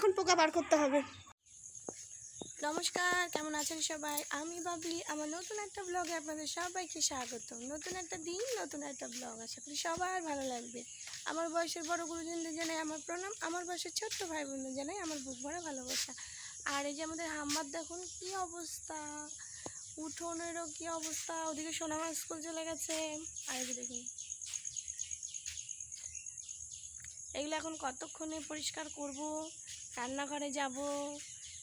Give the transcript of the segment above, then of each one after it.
এখন পোকা বার করতে হবে। নমস্কার, কেমন আছেন সবাই? আমি বাবলি, আমার নতুন একটা ব্লগে আপনাদের সবাইকে স্বাগত নতুন একটা দিন, নতুন একটা ব্লগ আশা করি সবার ভালো লাগবে। আমার বয়সের বড় গুরুজনদের জানাই আমার প্রণাম। আমার বয়সের ছোট্ট ভাই বোনদের জানাই আমার বুক ভরা ভালোবাসা। আর এই যে আমাদের হাম্মার দেখুন কি অবস্থা। উঠোনেরও কি অবস্থা। ওদিকে সোনামা স্কুল চলে গেছে। আর এই যে দেখুন এগুলো এখন কতক্ষণে পরিষ্কার করব? রান্নাঘরে যাব,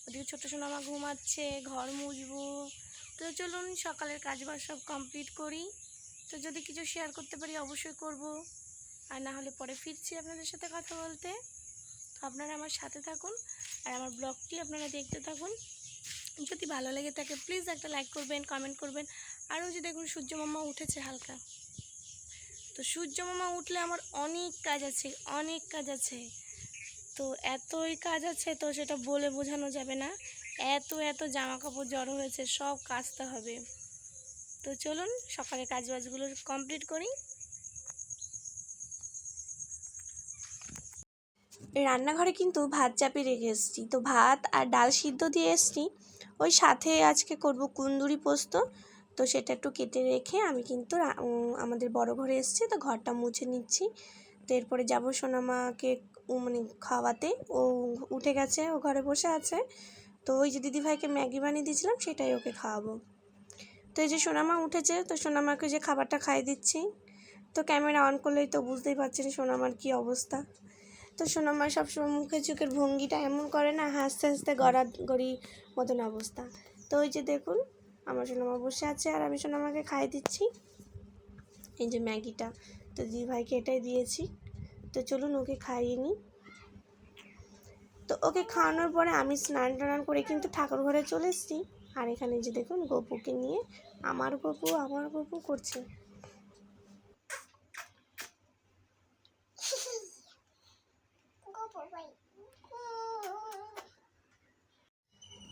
ওদিকে ছোটো সোনামা ঘুমাচ্ছে, ঘর মুছবো। তো চলুন সকালের কাজবাজ সব কমপ্লিট করি। তো যদি কিছু শেয়ার করতে পারি অবশ্যই করব। আর না হলে পরে ফিরছি আপনাদের সাথে কথা বলতে। তো আপনারা আমার সাথে থাকুন আর আমার ব্লগটি আপনারা দেখতে থাকুন। যদি ভালো লেগে থাকে প্লিজ একটা লাইক করবেন কমেন্ট করবেন। আরও ওই যে দেখুন সূর্য মামা উঠেছে হালকা। তো সূর্য মামা উঠলে আমার অনেক কাজ আছে, অনেক কাজ আছে। তো এতই কাজ আছে তো সেটা বলে বোঝানো যাবে না। এত এত জামা কাপড় জড়ো হয়েছে, সব কাচতে হবে। তো চলুন, সকালে কাজ বাজগুলো কমপ্লিট করি। রান্নাঘরে কিন্তু ভাত চাপিয়ে রেখে এসেছি। তো ভাত আর ডাল সিদ্ধ দিয়ে এসেছি। ওই সাথে আজকে করব কুন্দুরি পোস্ত। তো সেটা একটু কেটে রেখে আমি কিন্তু আমাদের বড় ঘরে এসেছি, তো ঘরটা মুছে নিচ্ছি। তো এরপরে যাব সোনামাকে মানে খাওয়াতে। ও উঠে গেছে, ও ঘরে বসে আছে। তো ওই যে দিদিভাইকে ম্যাগি বানিয়ে দিয়েছিলাম, সেটাই ওকে খাওয়াবো। তো এই যে সোনামা উঠেছে, তো সোনামাকে যে খাবারটা খাইয়ে দিচ্ছি। তো ক্যামেরা অন করলেই তো বুঝতেই পারছেন সোনামার কী অবস্থা। তো সোনামা সবসময় মুখে চোখের ভঙ্গিটা এমন করে না, হাসতে হাসতে গড়া গড়ি মতন অবস্থা। তো ওই যে দেখুন আমার সোনামা বসে আছে আর আমি সোনামাকে খাই দিচ্ছি। এই যে ম্যাগিটা, তো দিদিভাইকে এটাই দিয়েছি। তো চলুন ওকে খাইয়ে নিই তো ওকে খাওয়ানোর পরে আমি স্নান টান করে কিন্তু ঠাকুর ঘরে চলে এসেছি। আর এখানে যে দেখুন, গপুকে নিয়ে আমার গপু আমার গপু করছে।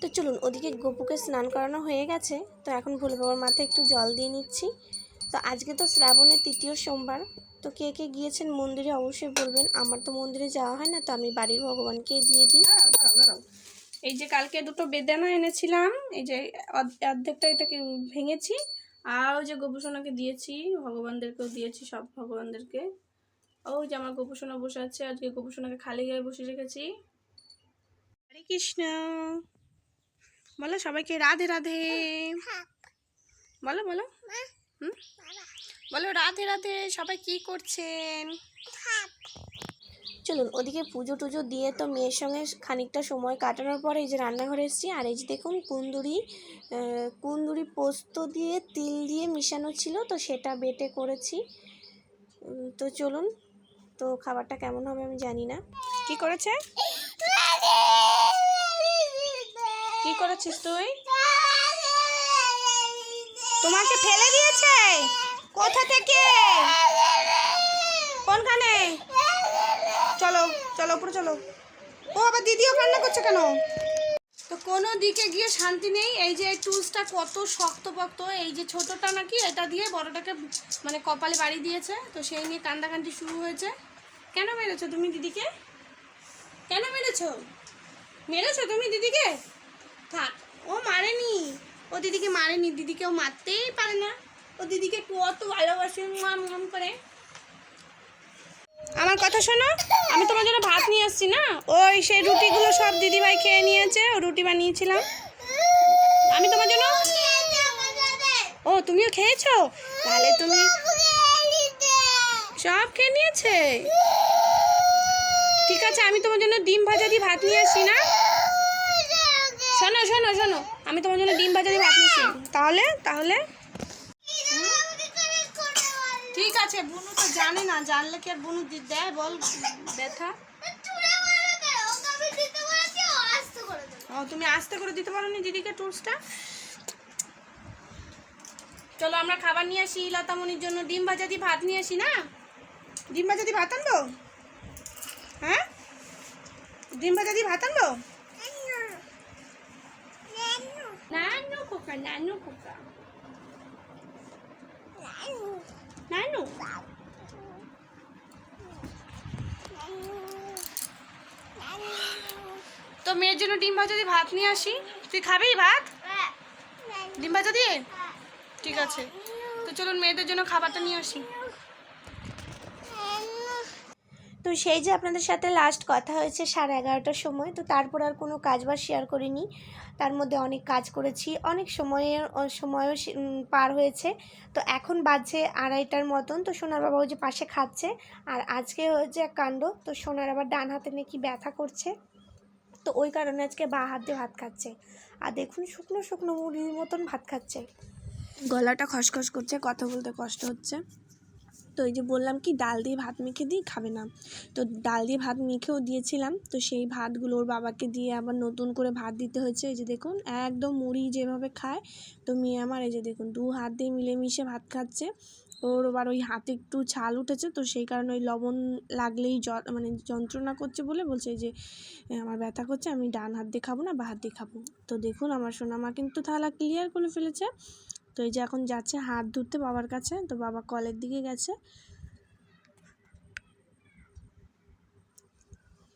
তো চলুন ওদিকে গপুকে স্নান করানো হয়ে গেছে। তো এখন ভোলে বাবার মাথায় একটু জল দিয়ে নিচ্ছি। তো আজকে তো শ্রাবণের তৃতীয় সোমবার। তো কে কে গিয়েছেন মন্দিরে অবশ্যই বলবেন। আমার তো মন্দিরে যাওয়া হয় না, তো আমি বাড়ির ভগবানকে দিয়ে দিই। এই যে কালকে দুটো বেদানা এনেছিলাম, এই যে অর্ধেকটা এটাকে ভেঙেছি, আর ওই যে গোপুসোনাকে দিয়েছি, ভগবানদেরকেও দিয়েছি, সব ভগবানদেরকে। ওই যে আমার গোপুসোনা বসে আছে, আজকে গোপুসোনাকে খালি গায়ে বসে রেখেছি। হরে কৃষ্ণ। বলো সবাইকে রাধে রাধে। বলো বলো। হুম? বলো রাধে রাধে সবাই কি করছেন? চলুন ওদিকে পুজো টুজো দিয়ে তো মেয়ের সঙ্গে খানিকটা সময় কাটানোর পরে এই যে রান্নাঘরে এসেছি আর এই যে দেখুন কুন্দুরি কুন্দুরি পোস্ত দিয়ে তিল দিয়ে মিশানো ছিল তো সেটা বেটে করেছি। তো চলুন তো খাবারটা কেমন হবে আমি জানি না। কি করেছে? কি করেছিস তুই? তোমাকে ফেলে দিয়েছে? কোথা থেকে? কোনখানে? চলো চলো উপরে চলো। ও আবার দিদিও কান্না করছে কেন? তো কোনো দিকে গিয়ে শান্তি নেই। এই যে এই টুলসটা কত শক্তপোক্ত। এই যে ছোটটা নাকি এটা দিয়ে বড়টাকে মানে কপালে বাড়ি দিয়েছে। তো সেই নিয়ে কান্দাকান্দি শুরু হয়েছে। কেন মেরেছো তুমি দিদিকে? কেন মেরেছো? মেরেছো তুমি দিদিকে? দিদিকে মারেনি দিদিকে ও মারতেই পারে না। ও দিদিকে কত ভালোবাসে মাম মাম করে। আমার কথা শোনো, আমি তোমার জন্য ভাত নিয়ে আসছি না? ওই সেই রুটিগুলো সব দিদিভাই খেয়ে নিয়েছে, ও রুটি বানিয়েছিলাম। আমি তোমার জন্য ও, তুমিও খেয়েছো? তাহলে তুমি সব খেয়ে নিয়েছে? ঠিক আছে, আমি তোমার জন্য ডিম ভাজা দিয়ে ভাত নিয়ে আসি না? শোনো শোনো শোনো। আমি তোমার জন্য ডিম ভাজা দিয়ে ভাত তাহলে তাহলে? ঠিক আছে, বুনু তো জানে না, জানলে কি আর বুনু দেয় বল, ব্যথা? ও, তুমি আস্তে করে দিতে পারো নি দিদিকে টুলসটা চলো, আমরা খাবার নিয়ে আসি লতামনির জন্য। ডিম ভাজা দিয়ে ভাত নিয়ে আসি না? ডিম ভাজা দিয়ে ভাত আনব? হ্যাঁ? ডিম ভাজা দিয়ে ভাত আনব? নানু খোকা নানু খোকা নানু মেয়ের জন্য ডিম ভাজা দিয়ে ভাত নিয়ে আসি। তুই খাবি ভাত? ডিম ভাজা দিয়ে? ঠিক আছে। তো চলুন মেয়েদের জন্য খাবারটা নিয়ে আসি। তো সেই যে আপনাদের সাথে লাস্ট কথা হয়েছে সাড়ে এগারোটার সময়, তো তারপর আর কোনো কাজ বাজ শেয়ার করিনি। তার মধ্যে অনেক কাজ করেছি, অনেক সময়ের সময়ও পার হয়েছে। তো এখন বাজছে আড়াইটার মতন, তো সোনার বাবা ওই যে পাশে খাচ্ছে। আর আজকে হয়েছে এক কাণ্ড, তো সোনার আবার ডান হাতে নাকি ব্যথা করছে। তো ওই কারণে আজকে বা হাত দিয়ে ভাত খাচ্ছে। আর দেখুন শুকনো শুকনো মুড়ির মতন ভাত খাচ্ছে। গলাটা খসখস করছে, কথা বলতে কষ্ট হচ্ছে। তো এই যে বললাম কি, ডাল দিয়ে ভাত মেখে দিই, খাবে না। তো ডাল দিয়ে ভাত মেখেও দিয়েছিলাম। তো সেই ভাতগুলো ওর বাবাকে দিয়ে আবার নতুন করে ভাত দিতে হয়েছে। এই যে দেখুন, একদম মুড়ি যেভাবে খায়, তো মেয়ে আমার এই যে দেখুন, দু হাত দিয়ে মিলেমিশে ভাত খাচ্ছে। ওর আবার ওই হাতে একটু ছাল উঠেছে, তো সেই কারণে ওই লবণ লাগলেই জ মানে যন্ত্রণা করছে বলে বলছে যে আমার ব্যথা করছে, আমি ডান হাত দিয়ে খাব না, বা হাত দিয়ে খাব। তো দেখুন, আমার সোনামা কিন্তু থালা ক্লিয়ার করে ফেলেছে। তো এই যে এখন যাচ্ছে, হাত ধুতে বাবার কাছে, তো বাবা কলের দিকে গেছে।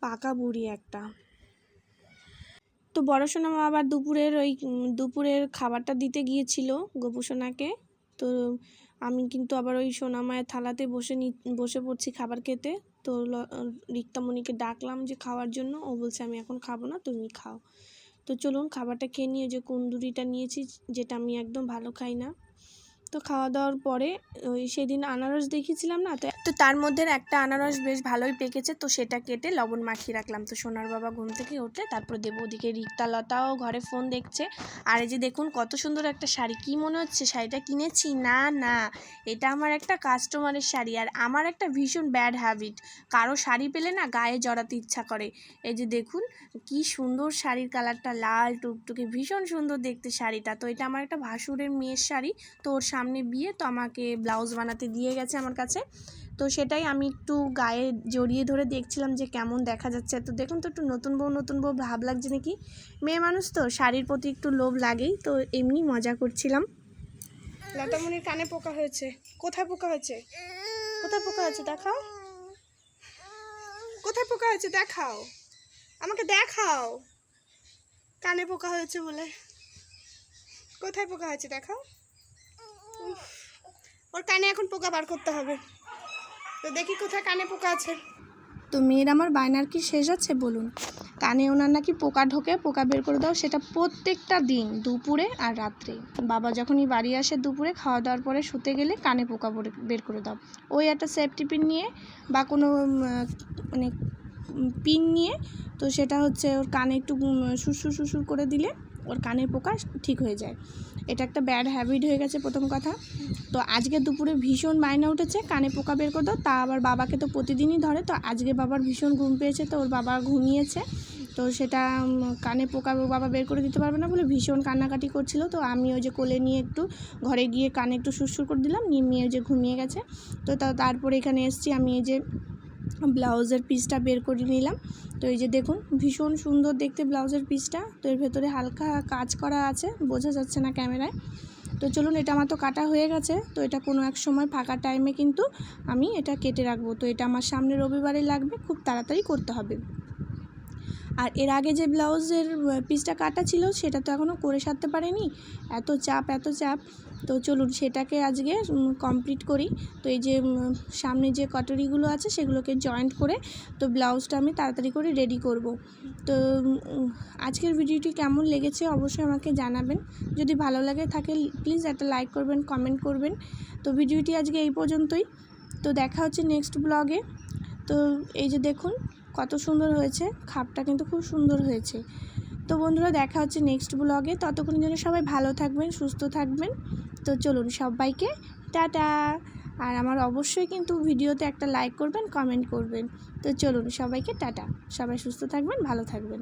পাকা বুড়ি একটা। তো বড় সোনা মা আবার দুপুরের ওই, দুপুরের খাবারটা দিতে গিয়েছিল গোপু সোনাকে তো আমি কিন্তু আবার ওই সোনা মায়ের থালাতে বসে নি, বসে পড়ছি খাবার খেতে। তো রিক্তামণিকে ডাকলাম যে খাওয়ার জন্য। ও বলছে, আমি এখন খাব না, তুমি খাও। তো চলুন খাবারটা খেয়ে নিয়ে যে কুন্দুরিটা নিয়েছি, যেটা আমি একদম ভালো খাই না। তো খাওয়া দাওয়ার পরে ওই সেদিন আনারস দেখিয়েছিলাম না, তো তো তার মধ্যে একটা আনারস বেশ ভালোই পেকেছে, তো সেটা কেটে লবণ মাখিয়ে রাখলাম। তো সোনার বাবা ঘুম থেকে উঠলে তারপর দেবো ওদিকে রিক্তা লতাও ঘরে ফোন দেখছে। আর এই যে দেখুন কত সুন্দর একটা শাড়ি, কি মনে হচ্ছে শাড়িটা কিনেছি? না না, এটা আমার একটা কাস্টমারের শাড়ি। আর আমার একটা ভীষণ ব্যাড হ্যাবিট কারও শাড়ি পেলে না গায়ে জড়াতে ইচ্ছা করে। এই যে দেখুন কি সুন্দর শাড়ির কালারটা লাল টুকটুকে ভীষণ সুন্দর দেখতে শাড়িটা। তো এটা আমার একটা ভাসুরের মেয়ের শাড়ি, তো ওর সামনে বিয়ে, তো আমাকে ব্লাউজ বানাতে দিয়ে গেছে আমার কাছে। তো সেটাই আমি একটু গায়ে জড়িয়ে ধরে দেখছিলাম যে কেমন দেখা যাচ্ছে। তো দেখুন তো একটু নতুন বউ নতুন বউ ভাব লাগছে নাকি? মেয়ে মানুষ তো, শাড়ির প্রতি একটু লোভ লাগেই, তো এমনি মজা করছিলাম। লতামনির কানে পোকা হয়েছে। কোথায় পোকা হয়েছে? কোথায় পোকা হয়েছে দেখাও। কোথায় পোকা হয়েছে দেখাও। আমাকে দেখাও। কানে পোকা হয়েছে বলে। কোথায় পোকা হয়েছে দেখাও। ওর কানে এখন পোকা বার করতে হবে। তো দেখি কোথায় কানে পোকা আছে। তো মেয়ের আমার বায়নার কি শেষ আছে বলুন? কানে ওনার নাকি পোকা ঢোকে, পোকা বের করে দাও, সেটা প্রত্যেকটা দিন, দুপুরে আর রাত্রে। বাবা যখনই বাড়ি আসে দুপুরে খাওয়া দাওয়ার পরে শুতে গেলে কানে পোকা বের করে দাও। ওই একটা সেফটি পিন নিয়ে বা কোনো মানে পিন নিয়ে, তো সেটা হচ্ছে ওর কানে একটু সুসুর সুসুর করে দিলে ওর কানের পোকা ঠিক হয়ে যায়। এটা একটা ব্যাড হ্যাবিট হয়ে গেছে প্রথম কথা। তো আজকে দুপুরে ভীষণ বায়না উঠেছে, কানে পোকা বের করতো তা আবার বাবাকে তো প্রতিদিনই ধরে, তো আজকে বাবার ভীষণ ঘুম পেয়েছে, তো ওর বাবা ঘুমিয়েছে। তো সেটা কানে পোকা বাবা বের করে দিতে পারবে না বলে ভীষণ কান্নাকাটি করছিল, তো আমি ওই যে কোলে নিয়ে একটু ঘরে গিয়ে কানে একটু সুরসুর করে দিলাম, নিয়ে মেয়ে যে ঘুমিয়ে গেছে। তা- তারপরে এখানে এসছি আমি এই যে ব্লাউজের পিসটা বের করে নিলাম। তো এই যে দেখুন, ভীষণ সুন্দর দেখতে ব্লাউজের পিসটা। তো এর ভেতরে হালকা কাজ করা আছে, বোঝা যাচ্ছে না ক্যামেরায়। তো চলুন, এটা আমার তো কাটা হয়ে গেছে। তো এটা কোনো এক সময় ফাঁকা টাইমে কিন্তু আমি এটা কেটে রাখব। তো এটা আমার সামনে রবিবারে লাগবে, খুব তাড়াতাড়ি করতে হবে। আর এর আগে যে ব্লাউজের পিসটা কাটা ছিল, সেটা তো এখনও করে সারতে পারেনি। এত চাপ এত চাপ। তো চলুন সেটাকে আজকে কমপ্লিট করি। তো এই যে সামনে যে কটারিগুলো আছে, সেগুলোকে জয়েন্ট করে, তো ব্লাউজটা আমি তাড়াতাড়ি করে রেডি করব। তো আজকের ভিডিওটি কেমন লেগেছে অবশ্যই আমাকে জানাবেন। যদি ভালো লাগে থাকে প্লিজ একটা লাইক করবেন কমেন্ট করবেন। তো ভিডিওটি আজকে এই পর্যন্তই। তো দেখা হচ্ছে নেক্সট ব্লগে তো এই যে দেখুন কত সুন্দর হয়েছে, খাপটা কিন্তু খুব সুন্দর হয়েছে। তো বন্ধুরা, দেখা হচ্ছে নেক্সট ব্লগে ততক্ষণের জন্য সবাই ভালো থাকবেন, সুস্থ থাকবেন। তো চলুন, সবাইকে টাটা। আর আমার অবশ্যই কিন্তু ভিডিওতে একটা লাইক করবেন কমেন্ট করবেন। তো চলুন, সবাইকে টাটা। সবাই সুস্থ থাকবেন, ভালো থাকবেন।